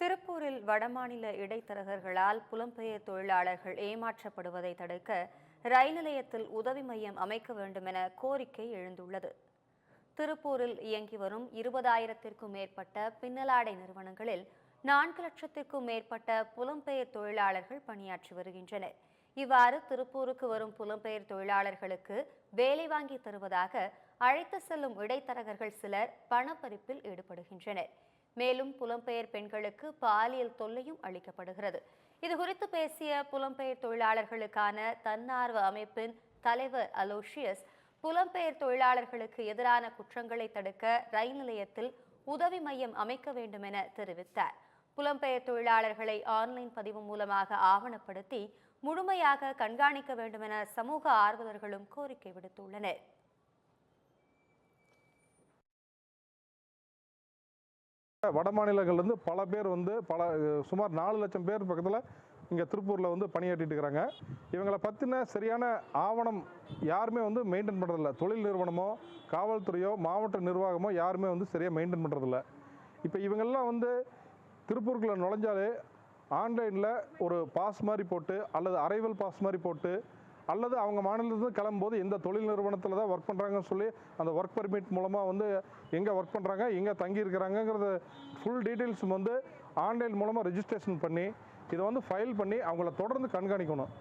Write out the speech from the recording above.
திருப்பூரில் வடமாநில இடைத்தரகர்களால் புலம்பெயர் தொழிலாளர்கள் ஏமாற்றப்படுவதை தடுக்க ரயில் நிலையத்தில் உதவி மையம் அமைக்க வேண்டும் என கோரிக்கை எழுந்துள்ளது. திருப்பூரில் இயங்கி வரும் இருபதாயிரத்திற்கும் மேற்பட்ட பின்னலாடை நிறுவனங்களில் நான்கு லட்சத்திற்கும் மேற்பட்ட புலம்பெயர் தொழிலாளர்கள் பணியாற்றி வருகின்றனர். இவ்வாறு திருப்பூருக்கு வரும் புலம்பெயர் தொழிலாளர்களுக்கு வேலை வாங்கி தருவதாக அழைத்து செல்லும் இடைத்தரகர்கள் சிலர் பணப்பறிப்பில் ஈடுபடுகின்றனர். மேலும் புலம்பெயர் பெண்களுக்கு பாலியல் தொல்லையும் அளிக்கப்படுகிறது. இதுகுறித்து பேசிய புலம்பெயர் தொழிலாளர்களுக்கான தன்னார்வ அமைப்பின் தலைவர் அலோஷியஸ் புலம்பெயர் தொழிலாளர்களுக்கு எதிரான குற்றங்களை தடுக்க ரயில் நிலையத்தில் உதவி மையம் அமைக்க வேண்டும் என தெரிவித்தார். புலம்பெயர் தொழிலாளர்களை ஆன்லைன் பதிவு மூலமாக ஆவணப்படுத்தி முழுமையாக கண்காணிக்க வேண்டும் என சமூக ஆர்வலர்களும் கோரிக்கை விடுத்துள்ளனர். வட மாநிலங்கள்லேருந்து பல பேர் வந்து பல சுமார் நாலு லட்சம் பேர் பக்கத்தில் இங்கே திருப்பூரில் வந்து பணியாற்றிட்டு இருக்கிறாங்க இவங்களை பற்றின சரியான ஆவணம் யாருமே வந்து மெயின்டைன் பண்ணுறதில்ல தொழில் நிறுவனமோ காவல்துறையோ மாவட்ட நிர்வாகமோ யாருமே வந்து சரியாக மெயின்டைன் பண்ணுறதில்ல இப்போ இவங்கெல்லாம் வந்து திருப்பூருக்குள்ளே நுழைஞ்சாலே ஆன்லைனில் ஒரு பாஸ் மாதிரி போட்டு அல்லது அரைவல் பாஸ் மாதிரி போட்டு அல்லது அவங்க மாநிலத்திலிருந்து கிளம்பும்போது எந்த தொழில் நிறுவனத்தில் தான் ஒர்க் பண்ணுறாங்கன்னு சொல்லி அந்த ஒர்க் பர்மிட் மூலமாக வந்து எங்கே ஒர்க் பண்ணுறாங்க எங்கே தங்கியிருக்கிறாங்கங்கிறத ஃபுல் டீட்டெயில்ஸ் வந்து ஆன்லைன் மூலமாக ரெஜிஸ்ட்ரேஷன் பண்ணி இதை வந்து ஃபைல் பண்ணி அவங்கள தொடர்ந்து கண்காணிக்கணும்.